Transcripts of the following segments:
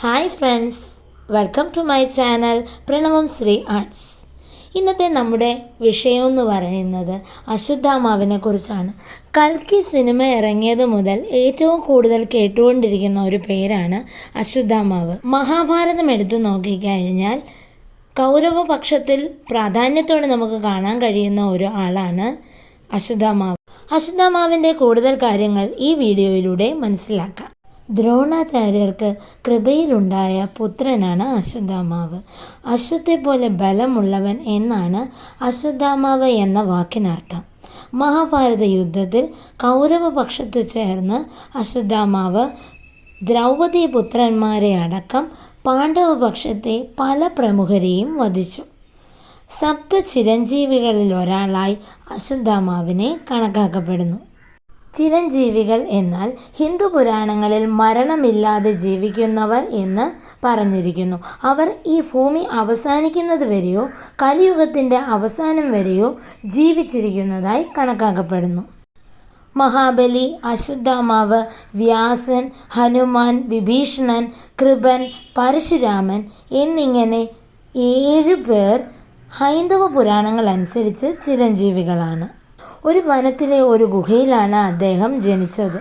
Hi friends welcome to my channel Pranavam Shri arts ഇന്നത്തെ നമ്മുടെ വിഷയം എന്ന് പറയുന്നത് അശുദ്ധാമാവിനെ കുറിച്ചാണ്. കൽക്കി സിനിമ ഇറങ്ങിയത് മുതൽ ഏറ്റവും കൂടുതൽ കേട്ടുകൊണ്ടിരിക്കുന്ന ഒരു പേരാണ് അശുദ്ധാമാവ് മഹാഭാരതം എടുത്തു നോക്കിക്കഴിഞ്ഞാൽ കൗരവപക്ഷത്തിൽ പ്രാധാന്യത്തോടെ നമുക്ക് കാണാൻ കഴിയുന്ന ഒരു ആളാണ് അശുദ്ധാമാവ് അശുദ്ധാമാവിന്റെ കൂടുതൽ കാര്യങ്ങൾ ഈ വീഡിയോയിലൂടെ മനസ്സിലാക്കാം. ദ്രോണാചാര്യർക്ക് കൃപയിലുണ്ടായ പുത്രനാണ് അശ്വത്ഥാമാവ്. അശ്വത്തെ പോലെ ബലമുള്ളവൻ എന്നാണ് അശ്വത്ഥാമാവ് എന്ന വാക്കിനർത്ഥം. മഹാഭാരത യുദ്ധത്തിൽ കൗരവപക്ഷത്തു ചേർന്ന് അശ്വത്ഥാമാവ് ദ്രൗപദി പുത്രന്മാരെ അടക്കം പാണ്ഡവപക്ഷത്തെ പല പ്രമുഖരെയും വധിച്ചു. സപ്ത ചിരഞ്ജീവികളിൽ ഒരാളായി അശ്വത്ഥാമാവിനെ കണക്കാക്കപ്പെടുന്നു. ചിരഞ്ജീവികൾ എന്നാൽ ഹിന്ദു പുരാണങ്ങളിൽ മരണമില്ലാതെ ജീവിക്കുന്നവർ എന്ന് പറഞ്ഞിരിക്കുന്നു. അവർ ഈ ഭൂമി അവസാനിക്കുന്നത് വരെയോ കലിയുഗത്തിന്റെ അവസാനം വരെയോ ജീവിച്ചിരിക്കുന്നതായി കണക്കാക്കപ്പെടുന്നു. മഹാബലി അശുദ്ധാമാവ് വ്യാസൻ ഹനുമാൻ വിഭീഷണൻ കൃപൻ പരശുരാമൻ എന്നിങ്ങനെ ഏഴ് പേർ ഹൈന്ദവ പുരാണങ്ങൾ അനുസരിച്ച് ചിരഞ്ജീവികളാണ്. ഒരു വനത്തിലെ ഒരു ഗുഹയിലാണ് അദ്ദേഹം ജനിച്ചത്.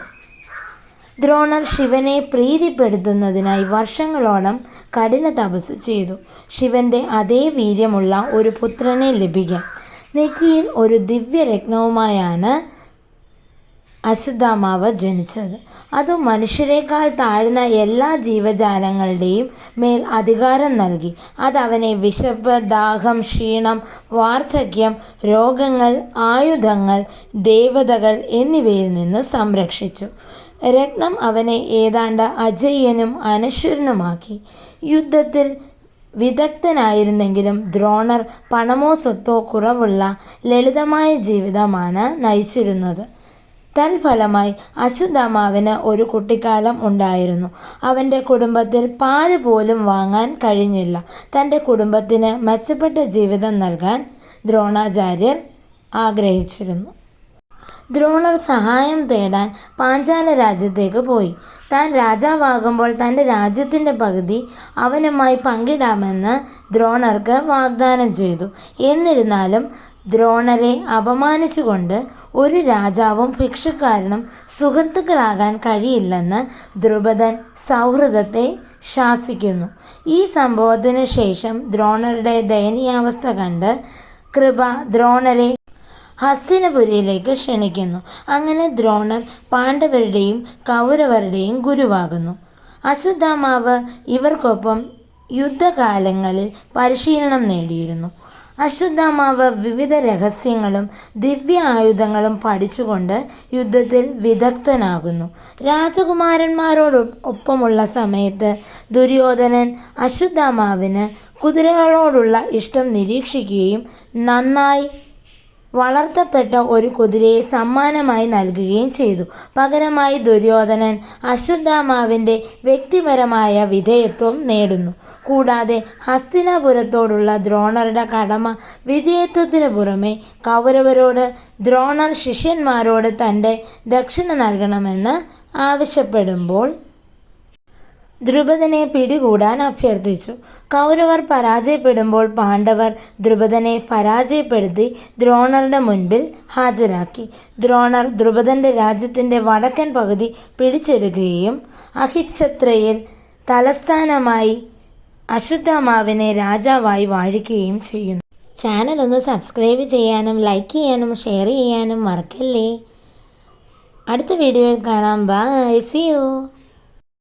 ദ്രോണർ ശിവനെ പ്രീതിപ്പെടുത്തുന്നതിനായി വർഷങ്ങളോളം കഠിന തപസ് ചെയ്തു. ശിവന്റെ അതേ വീര്യമുള്ള ഒരു പുത്രനെ ലഭിക്കാൻ നെറ്റിയിൽ ഒരു ദിവ്യരത്നവുമായാണ് അശുദ്ധാമാവ് ജനിച്ചത്. അത് മനുഷ്യരെക്കാൾ താഴ്ന്ന എല്ലാ ജീവജാലങ്ങളുടെയും മേൽ അധികാരം നൽകി. അതവനെ വിശപ്പ് ദാഹം ക്ഷീണം വാർദ്ധക്യം രോഗങ്ങൾ ആയുധങ്ങൾ ദേവതകൾ എന്നിവയിൽ നിന്ന് സംരക്ഷിച്ചു. രത്നം അവനെ ഏതാണ്ട് അജയ്യനും അനശ്വരനുമാക്കി. യുദ്ധത്തിൽ വിദഗ്ധനായിരുന്നെങ്കിലും ദ്രോണർ പണമോ സ്വത്തോ കുറവുള്ള ലളിതമായ ജീവിതമാണ് നയിച്ചിരുന്നത്. തൽഫലമായി അശ്വത്ഥാമാവിന് ഒരു കുട്ടിക്കാലം ഉണ്ടായിരുന്നു. അവന്റെ കുടുംബത്തിൽ പാൽ പോലും വാങ്ങാൻ കഴിഞ്ഞില്ല. തന്റെ കുടുംബത്തിന് മെച്ചപ്പെട്ട ജീവിതം നൽകാൻ ദ്രോണാചാര്യർ ആഗ്രഹിച്ചിരുന്നു. ദ്രോണർ സഹായം തേടാൻ പാഞ്ചാല രാജ്യത്തേക്ക് പോയി. താൻ രാജാവാകുമ്പോൾ തന്റെ രാജ്യത്തിന്റെ പകുതി അവനുമായി പങ്കിടാമെന്ന് ദ്രോണർക്ക് വാഗ്ദാനം ചെയ്തു. എന്നിരുന്നാലും ദ്രോണരെ അപമാനിച്ചുകൊണ്ട് ഒരു രാജാവും ഭിക്ഷക്കാരനും സുഹൃത്തുക്കളാകാൻ കഴിയില്ലെന്ന് ദ്രുപദൻ സൗഹൃദത്തെ ശാസിക്കുന്നു. ഈ സംഭവത്തിന് ശേഷം ദ്രോണരുടെ ദയനീയാവസ്ഥ കണ്ട് കൃപ ദ്രോണരെ ഹസ്തിനപുരിയിലേക്ക് ക്ഷണിക്കുന്നു. അങ്ങനെ ദ്രോണർ പാണ്ഡവരുടെയും കൗരവരുടെയും ഗുരുവാകുന്നു. അശ്വത്ഥാമാവ് ഇവർക്കൊപ്പം യുദ്ധകാലങ്ങളിൽ പരിശീലനം നേടിയിരുന്നു. അശ്വത്ഥാമാവ് വിവിധ രഹസ്യങ്ങളും ദിവ്യ ആയുധങ്ങളും പഠിച്ചുകൊണ്ട് യുദ്ധത്തിൽ വിദഗ്ധനാകുന്നു. രാജകുമാരന്മാരോടൊപ്പമുള്ള സമയത്ത് ദുര്യോധനൻ അശ്വത്ഥാമാവിന് കുതിരകളോടുള്ള ഇഷ്ടം നിരീക്ഷിക്കുകയും നന്നായി വളർത്തപ്പെട്ട ഒരു കുതിരയെ സമ്മാനമായി നൽകുകയും ചെയ്തു. പകരമായി ദുര്യോധനൻ അശ്വത്ഥാമാവിന്റെ വ്യക്തിപരമായ വിധേയത്വം നേടുന്നു. കൂടാതെ ഹസ്തിനാപുരത്തോടുള്ള ദ്രോണറുടെ കടമ വിധേയത്വത്തിനു പുറമെ കൗരവരോട് ദ്രോണർ ശിഷ്യന്മാരോട് തന്റെ ദക്ഷിണ നൽകണമെന്ന് ആവശ്യപ്പെടുമ്പോൾ ദ്രുപദനെ പിടികൂടാൻ അഭ്യർത്ഥിച്ചു. കൗരവർ പരാജയപ്പെടുമ്പോൾ പാണ്ഡവർ ദ്രുപദനെ പരാജയപ്പെടുത്തി ദ്രോണറുടെ മുൻപിൽ ഹാജരാക്കി. ദ്രോണർ ദ്രുപദന്റെ രാജ്യത്തിന്റെ വടക്കൻ പകുതി പിടിച്ചെടുക്കുകയും അഹിച്ഛത്രയിൽ തലസ്ഥാനമായി അശുദ്ധമാവിനെ രാജാവായി വാഴിക്കുകയും ചെയ്യുന്നു. ചാനൽ ഒന്ന് സബ്സ്ക്രൈബ് ചെയ്യാനും ലൈക്ക് ചെയ്യാനും ഷെയർ ചെയ്യാനും മറക്കല്ലേ. അടുത്ത വീഡിയോയിൽ കാണാം. ബൈ. C U